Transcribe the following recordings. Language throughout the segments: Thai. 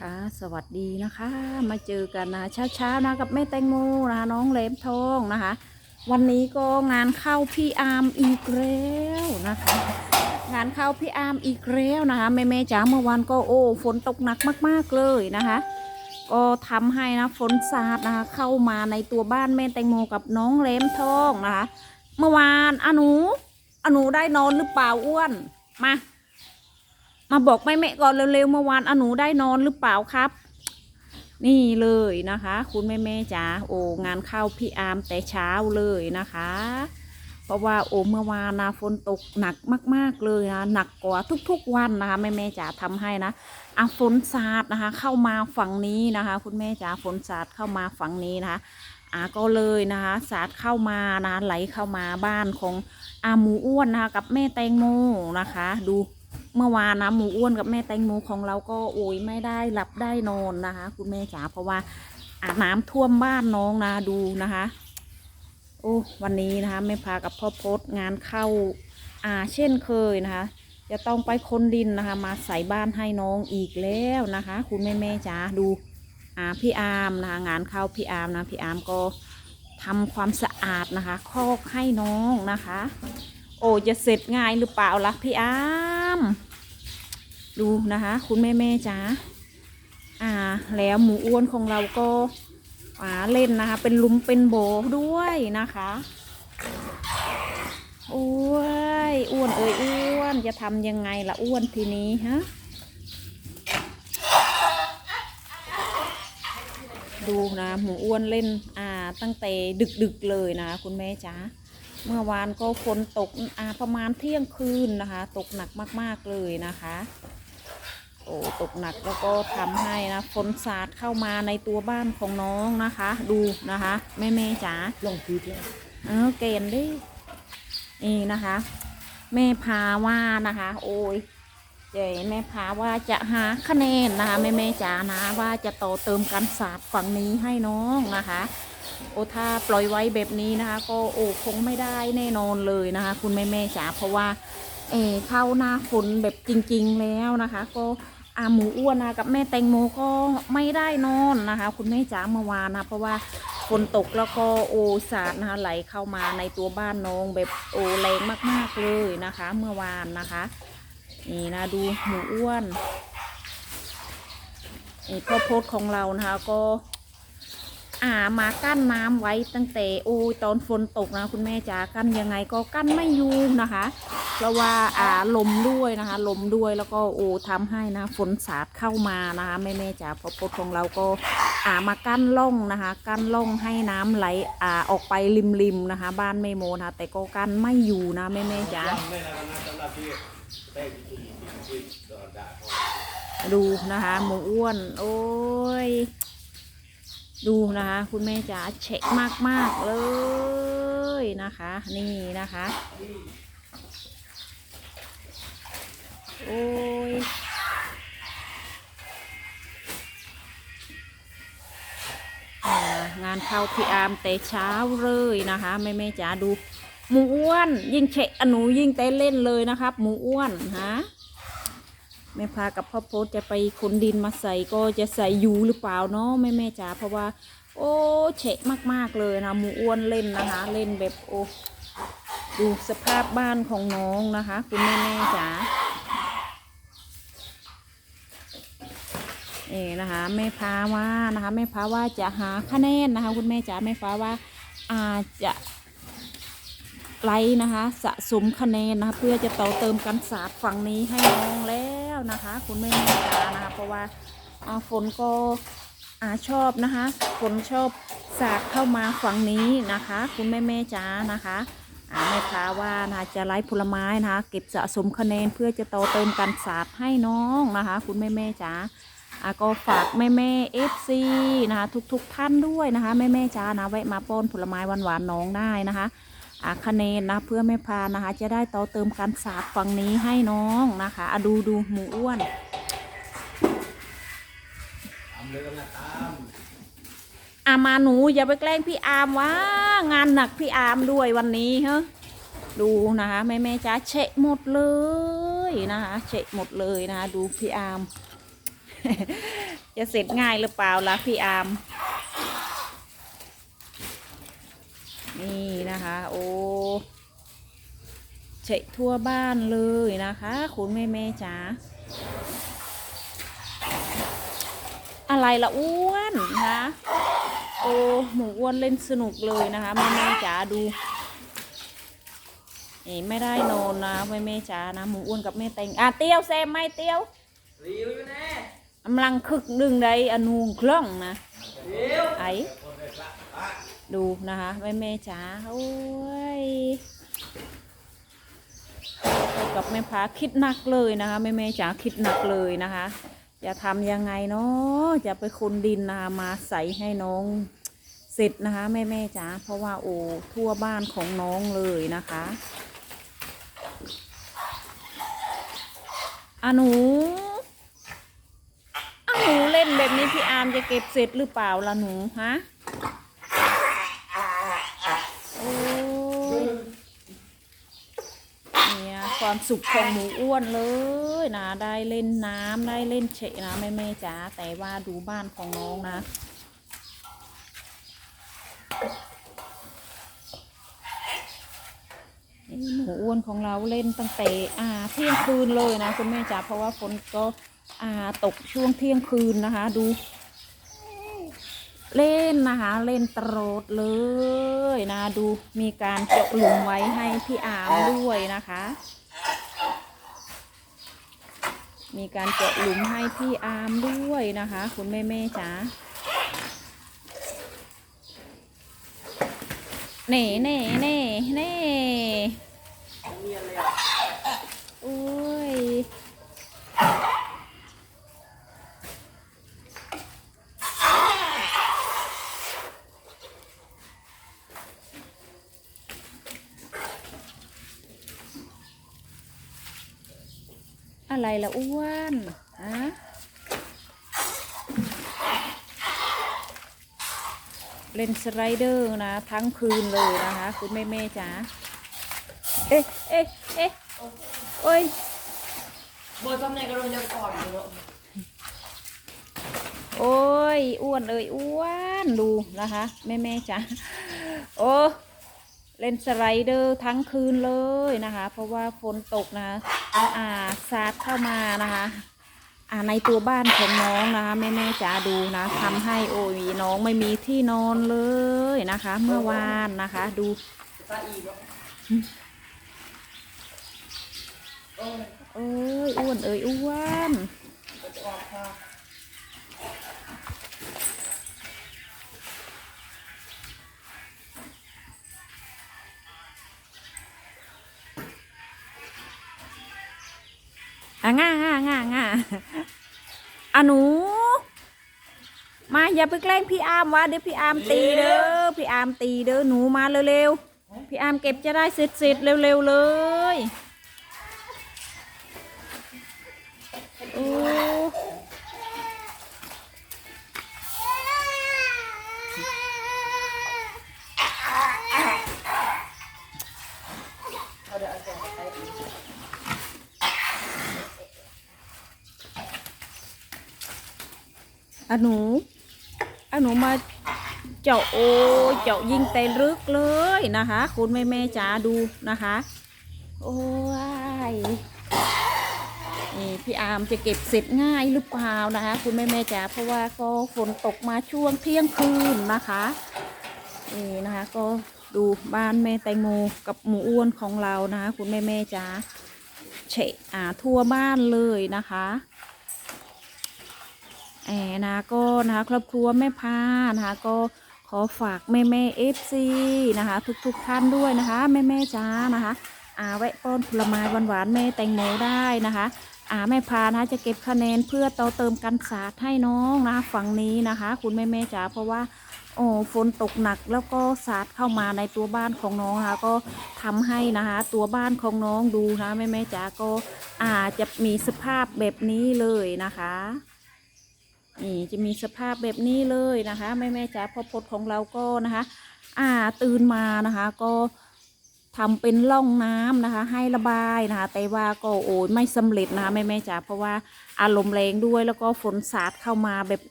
คะ สวัสดีนะคะ มาเจอกันนะเช้าๆนะกับแม่แตงโมนะคะน้องเล็บทองนะคะ วันนี้ก็งานเข้าพี่อาร์มอีกแล้วนะคะ งานเข้าพี่อาร์มอีกแล้วนะคะแม่แม่จ๋าเมื่อวานก็โอ้ฝนตกหนักมากๆเลยนะคะ ก็ทำให้นะฝนสาดนะคะเข้ามาในตัวบ้านแม่แตงโมกับน้องเล็มทองนะคะ เมื่อวานอนูอนูได้นอนหรือเปล่าอ้วนมา มาบอกแม่แม่ก่อนเร็วๆเมื่อวานอหนูได้นอนหรือเปล่าครับ นี่เลยนะคะ คุณแม่แม่จ๋าโอ้งานเข้าพี่อาร์มแต่เช้าเลยนะคะ เพราะว่าโอ้เมื่อวานนะฝนตกหนักมาก ๆเลยนะหนักกว่าทุกๆวันนะคะแม่แม่จ๋าทำให้นะอะฝนสาดนะคะ เข้ามาฝั่งนี้นะคะ คุณแม่จ๋าฝนสาดเข้ามาฝั่งนี้นะคะอะก็เลยนะคะสาดเข้ามานะไหลเข้ามาบ้านของอาหมูอ้วนนะคะ กับแม่แตงโมนะคะ ดู เมื่อวานนะหมูอ้วนกับแม่แตงโมของเราก็โอ้ยไม่ได้หลับได้นอนนะคะ คุณแม่จ๋าเพราะว่าอาน้ำท่วมบ้านน้องนะดูนะคะ โอ้วันนี้นะคะแม่พากับพ่อพศงานเข้าอ่าเช่นเคยนะคะ จะต้องไปคนดินนะคะ มาใส่บ้านให้น้องอีกแล้วนะคะ คุณแม่แม่จ๋าดูอ่าพี่อาร์มนะคะงานเข้าพี่อาร์มนะพี่อาร์มก็ทำความสะอาดนะคะ คอกให้น้องนะคะ โอ้จะเสร็จง่ายหรือเปล่าล่ะพี่อาร์ม ดูนะคะ คุณแม่แม่จ๋าอ่า แล้วหมูอ้วนของเราก็อ่าเล่นนะคะ เป็นลุมเป็นโบด้วยนะคะโอ้ยอ้วนเอ้ยอ้วนจะทำยังไงละอ้วนทีนี้ฮะดูนะหมูอ้วนเล่นอ่าตั้งแต่ดึกๆเลยนะคุณแม่จ๋าเมื่อวานก็ฝนตกอ่าประมาณเที่ยงคืนนะคะ ตกหนักมากๆเลยนะคะ อ้ตกหนักแล้วก็ทำให้นะฝนสาดเข้ามาในตัวบ้านของน้องนะคะ ดูนะคะ แม่แม่ๆจ๋าลองพีดแล้วเออเกณฑ์ดินี่นะคะ แม่พาว่านะคะ โอ้ยเจ๊แม่พาว่าจะหาคะแนนนะคะแม่แม่ๆจ๋านะว่าจะต่อเติมการศาสตร์ฝั่งนี้ให้น้องนะคะโอ้ถ้าปล่อยไว้แบบนี้นะคะ ก็โอ้คงไม่ได้แน่นอนเลยนะคะ คุณแม่แม่ๆจ๋าเพราะว่าเออเข้าหน้าฝนแบบจริง ๆ แล้วนะคะ ก็ อาหมูอ้วนนะกับแม่แตงโมก็ไม่ได้นอนนะคะ คุณแม่จ๋าเมื่อวานนะเพราะว่าฝนตกแล้วก็โอสาดนะคะไหลเข้ามาในตัวบ้านน้องแบบโอแรงมากๆเลยนะคะ เมื่อวานนะคะนี่นะดูหมูอ้วนนี่พ่อโพสของเรานะคะก็ อ่ามากั้นน้ำไว้ตั้งแต่โอ้ตอนฝนตกนะคุณแม่จ๋ากั้นยังไงก็กั้นไม่อยู่นะคะ เพราะว่าอ่าลมด้วยนะคะ ลมด้วยแล้วก็โอ้ทำให้นะฝนสาดเข้ามานะคะแม่แม่จ๋าพอพดของเราก็อ่ามากั้นล่องนะคะ กั้นล่องให้น้ำไหลอ่าออกไปริมๆนะคะ บ้านแม่โมนะะแต่ก็กั้นไม่อยู่นะแม่แม่จ๋าไม่นานนะสำหรับที่ได้จริงๆที่ดอนดาเขาดูนะคะหมูอ้วน โอ้ย ดูนะคะ คุณแม่จ๋าเช็คมาก ๆ เลยนะคะ นี่นะคะ โอ้ยอ่งานเข้าพี่อามแต่เช้าเลยนะคะแม่แม่จ๋าดู หมูอ้วน ยิ่งเช็คอหนูยิ่งเต้นเล่นเลยนะครับ หมูอ้วนฮะ แม่พากับพ่อโพสจะไปขนดินมาใส่ก็จะใส่ยูหรือเปล่าเนาะแม่แม่จ๋าเพราะว่า โอ้เฉะมาก ๆเลยนะหมูอ้วนเล่นนะคะ เล่นแบบโอ้ดูสภาพบ้านของน้องนะคะ คุณแม่แม่จ๋าเอ๋นะคะแม่พาว่านะคะแม่พาว่าจะหาคะแนนนะคะ คุณแม่จ๋าแม่พาว่าอาจจะไลนะคะ สะสมคะแนนนะคะ เพื่อจะต่อเติมกันศาสตร์ฝั่งนี้ให้น้องแล้ว นะคะ คุณแม่แม่จ๋านะคะ เพราะว่าฝนก็อาชอบนะคะฝนชอบศาสตร์เข้ามาฝั่งนี้นะคะ คุณแม่แม่จ๋านะคะแม่ค้าว่านะจะไล่ผลไม้นะคะเก็บสะสมคะแนนเพื่อจะต่อเติมกันศาสตร์ให้น้องนะคะ คุณแม่แม่จ๋าก็ฝากแม่แม่เอฟซีนะคะ ทุกๆท่านด้วยนะคะแม่แม่จ๋านะแวะมาป้อนผลไม้หวานๆน้องได้นะคะ อาคะแนนนะเพื่อไม่พานะคะ จะได้ต่อเติมการสาบฝั่งนี้ให้น้องนะคะอะดูดูหมูอ้วนอามาหนูอย่าไปแกล้งพี่อามวะงานหนักพี่อามด้วยวันนี้เฮ้ดูนะคะแม่แม่จ้าเฉะหมดเลยนะคะเฉะหมดเลยนะคะดูพี่อาม จะเสร็จง่ายหรือเปล่าล่ะพี่อามนี่ นะคะ โอ้เฉะทั่วบ้านเลยนะคะ คุณแม่แม่ๆจ๋าอะไรละอ้วนนะโอ้หมูอ้วนเล่นสนุกเลยนะคะแม่แม่ๆจ๋าดูนี่ไม่ได้นอนนะแม่แม่ๆจ๋านะหมูอ้วนกับแม่เต็งอะเตี้ยวแซมไม่เตี้ยวรีวิวอยู่แน่กำลังคึกดึงได้อนูงเครื่องนะเดี๋ยวไอ ดูนะคะแม่แม่จ๋าโอ้ยกับแม่พาคิดหนักเลยนะคะแม่แม่จ๋าคิดหนักเลยนะคะ จะทำยังไงเนาะจะไปคนดินนะคะมาใส่ให้น้องเสร็จนะคะแม่แม่จ๋าเพราะว่าโอ้ทั่วบ้านของน้องเลยนะคะอะหนูอ้าหนูเล่นแบบนี้พี่อาร์มจะเก็บเสร็จหรือเปล่าล่ะหนูฮะโอ้ยเนี่ย ความสุขของหมูอ้วนเลยนะ ได้เล่นน้ำได้เล่นเฉะนะแม่แม่ๆจ๋าแต่ว่าดูบ้านของน้องนะ หมูอ้วนของเราเล่นตั้งแต่อ่าเที่ยงคืนเลยนะคุณแม่จ๋าเพราะว่าฝนก็อ่าตกช่วงเที่ยงคืนนะคะ ดู เล่นนะคะ เล่นตรดเลยนะดูมีการเจาะหลุมไว้ให้พี่อามด้วยนะคะ มีการเจาะหลุมให้พี่อามด้วยนะคะ คุณแม่แม่ๆจ๋าเน่เน่เน่เน่ เนียนเลยอะ โอ้ย อะไรละอ้วนฮะเล่นสไลเดอร์นะ ทั้งคืนเลยนะคะ คุณแม่แม่ๆจ๋าเอ๊ะเอ๊ะเอ๊ะโอ้ยบนตำแหน่งกระโดดยังก่อนอยู่เนอะโอ้ยอ้วนเอ้ยอ้วนดูนะคะ แม่แม่จ๋าโอ้ เล่นสไลเดอร์ทั้งคืนเลยนะคะ เพราะว่าฝนตกนะอ่าสาดเข้ามานะคะอ่าในตัวบ้านของน้องนะคะแม่แม่จ๋าดูนะทำให้โอ้ยน้องไม่มีที่นอนเลยนะคะ เมื่อวานนะคะ ดูเอ้ยอ้วนเอ้ยอ้วน ออกค่ะอะง่าง่าง่าง่าอะหนู มาอย่าไปแกล้งพี่อาร์มวะเดี๋ยวพี่อาร์มตีเด้อพี่อาร์มตีเด้อหนูมาเร็วๆพี่อาร์มเก็บจะได้เสร็จเสร็จๆเร็วๆเลยโอ้ เอาเดี๋ยวเอาแกะไปอีก อะหนูอะหนูมาเจาะโอเจาะยิงแต่ลึกเลยนะคะ คุณแม่แม่จ๋าดูนะคะ โอ้ยนี่พี่อาร์มจะเก็บเสร็จง่ายหรือเปล่านะคะ คุณแม่แม่จ๋าเพราะว่าก็ฝนตกมาช่วงเที่ยงคืนนะคะนี่นะคะก็ดูบ้านแม่แตงโมกับหมูอ้วนของเรานะคะ คุณแม่แม่จ๋าเฉะอ่าทั่วบ้านเลยนะคะ แอนะก็นะคะครอบครัวแม่พานะคะก็ขอฝากแม่แม่เอฟซีนะคะ ทุกๆท่านด้วยนะคะแม่แม่จ้านะคะอาแวะป้อนผลไม้หวานๆแม่แตงโมได้นะคะอาแม่พานะคะจะเก็บคะแนนเพื่อต่อเติมกันศาสตร์ให้น้องนะฝั่งนี้นะคะ คุณแม่แม่จ๋าเพราะว่าโอ้ฝนตกหนักแล้วก็ศาสตร์เข้ามาในตัวบ้านของน้องนะคะก็ทำให้นะคะ ตัวบ้านของน้องดูนะแม่แม่จ๋าก็อาจจะมีสภาพแบบนี้เลยนะคะ นี่จะมีสภาพแบบนี้เลยนะคะแม่แม่จ๋าพอพดของเราก็นะคะ อ่าตื่นมานะคะก็ทำเป็นร่องน้ำนะคะ ให้ระบายนะคะ แต่ว่าก็โอ้ยไม่สำเร็จนะคะแม่แม่จ๋าเพราะว่าอารมณ์แรงด้วยแล้วก็ฝนสาดเข้ามาแบบ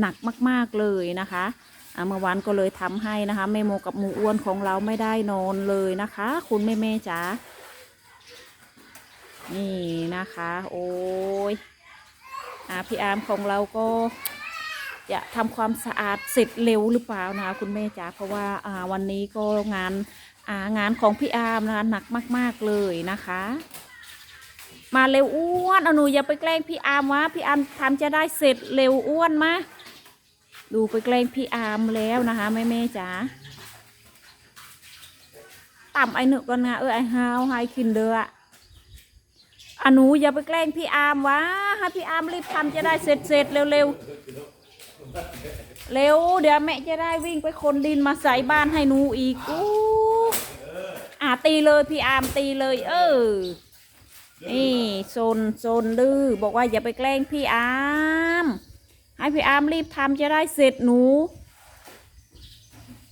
หนักมาก ๆเลยนะคะเมื่อวานก็เลยทำให้นะคะแม่โมกับหมูอ้วนของเราไม่ได้นอนเลยนะคะ คุณแม่แม่จ๋านี่นะคะ โอ้ย พี่อาร์มของเราก็จะทำความสะอาดเสร็จเร็วหรือเปล่านะคะคุณแม่จ๋าเพราะว่าวันนี้ก็งานางานของพี่อาร์มนะคะหนักมาก ๆเลยนะคะ มาเร็วอ้วนเอาหนูอย่าไปแกล้งพี่อาร์มวะพี่อาร์มทำจะได้เสร็จเร็วอ้วนมาดูไปแกล้งพี่อาร์มแล้วนะคะแม่แม่ๆจ๋าต่ำไอ้หนึกก่อนนะเออไอ้ฮาวไฮคินเดอร์อะ อะหนูอย่าไปแกล้งพี่อาร์มวะให้พี่อาร์มรีบทำจะได้เสร็จเสร็จๆเร็วเร็วเดี๋ยวแม่จะได้วิ่งไปคนดินมาใส่บ้านให้หนูอีกอู้อะตีเลยพี่อาร์มตีเลย เออนี่โซนโซนดื้อบอกว่าอย่าไปแกล้งพี่อาร์มให้พี่อาร์มรีบทำจะได้เสร็จหนู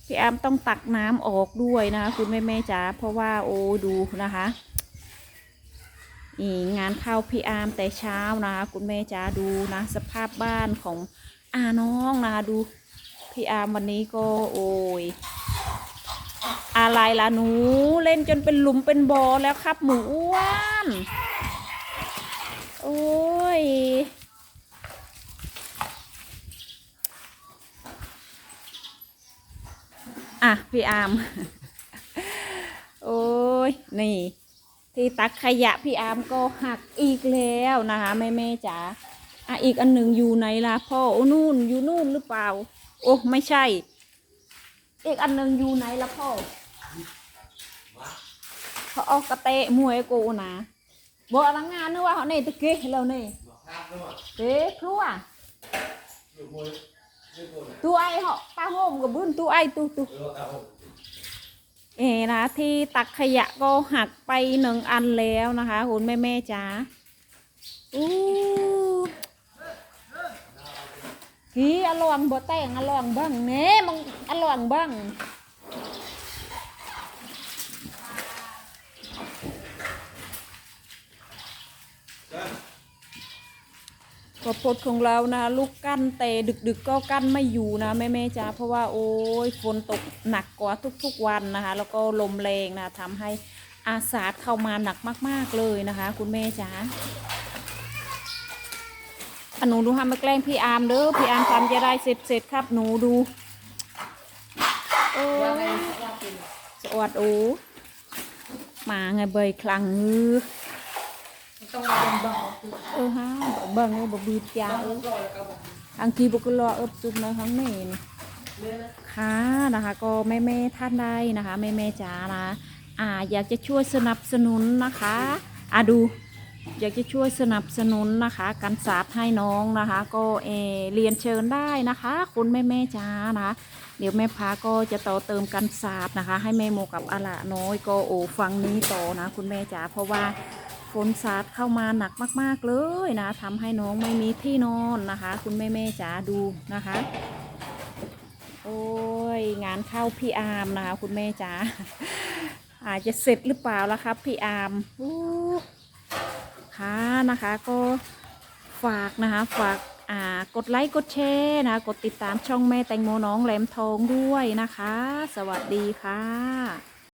พี่อาร์มต้องตักน้ำออกด้วยนะคะคุณแม่แม่จ๋าเพราะว่าโอ้ดูนะคะ นี่งานเข้าพี่อาร์มแต่เช้านะคะคุณแม่จ๋าดูนะสภาพบ้านของอาน้องนะคะดูพี่อาร์มวันนี้ก็โอ้ยอะไรล่ะหนูเล่นจนเป็นหลุมเป็นบ่อแล้วครับ หมูอ้วนโอ้ยอะพี่อาร์มโอ้ยนี่ ที่ตักขยะพี่อามก็หักอีกแล้วนะคะแม่แม่จ๋าอะอีกอันหนึ่งอยู่ไหนล่ะพ่อโอ้นู่นอยู่นู่นหรือเปล่า โอ้ไม่ใช่ อีกอันหนึ่งอยู่ไหนล่ะพ่อเขาเอากระเตะมวยกูนะบอกลังงานนึกว่าเขาเนี่ยตะเกียแล้วเนี่ยครับด้วยเอ๊ะครัวอยู่มวยไม่คนอะตัวไอ้ họ ป้าโฮมกับบุ้นตัวไอ้ตัวตัว เอนะที่ตักขยะก็หักไปหนึ่งอันแล้วนะคะคุณแม่แม่จ๋าอู้กีอลองบ่แต่งอลองบ้างเน่มึงอลองบ้าง ข้าวโพดของเรานะ ลูกกั้นแต่ดึกๆก็กั้นไม่อยู่นะแม่แม่ๆจ๋าเพราะว่าโอ้ยฝนตกหนักกว่าทุกๆวันนะคะ แล้วก็ลมแรงนะทำให้อาสาดเข้ามาหนักมาก ๆเลยนะคะ คุณแม่จ๋าหนูดูทำมาแกล้งพี่อาร์มเด้อพี่อาร์มทำจะได้เสร็จเสร็จๆครับหนูดูโอ้ยสวัสดโอ้มาไงเบยคลังงือ ต้องมาเป็นบ่อคือเออฮะเบิ่งเอ้ยบ่บีบยาเอาเออก่อนแล้วก็บอกทางทีบุกรอเอิบจุดนะทั้งนี้นี่เรื่องนะค่ะนะคะก็แม่แม่ๆท่านใดนะคะแม่แม่ๆจ๋านะอ่าอยากจะช่วยสนับสนุนนะคะอ่าดู อยากจะช่วยสนับสนุนนะคะการศาสตร์ให้น้องนะคะ ก็เออเรียนเชิญได้นะคะ คุณแม่แม่ๆจ๋านะคะ เดี๋ยวแม่พาก็จะต่อเติมการศาสตร์นะคะ ให้แม่โมกับอาละน้อยก็โอ้ฟังนี้ต่อนะ คุณแม่จ๋าเพราะว่า ฝนสาดเข้ามาหนักมาก ๆ เลยนะทำให้น้องไม่มีที่นอนนะคะ คุณแม่แม่ๆจ๋าดูนะคะ โอ้ยงานเข้าพี่อาร์มนะคะ คุณแม่จ๋าอาจจะเสร็จหรือเปล่าล่ะครับพี่อาร์มอู้ค่ะนะคะก็ฝากนะคะฝากกดไลค์กดแชร์นะคะกดติดตามช่องแม่แตงโมน้องแหลมทองด้วยนะคะ สวัสดีค่ะ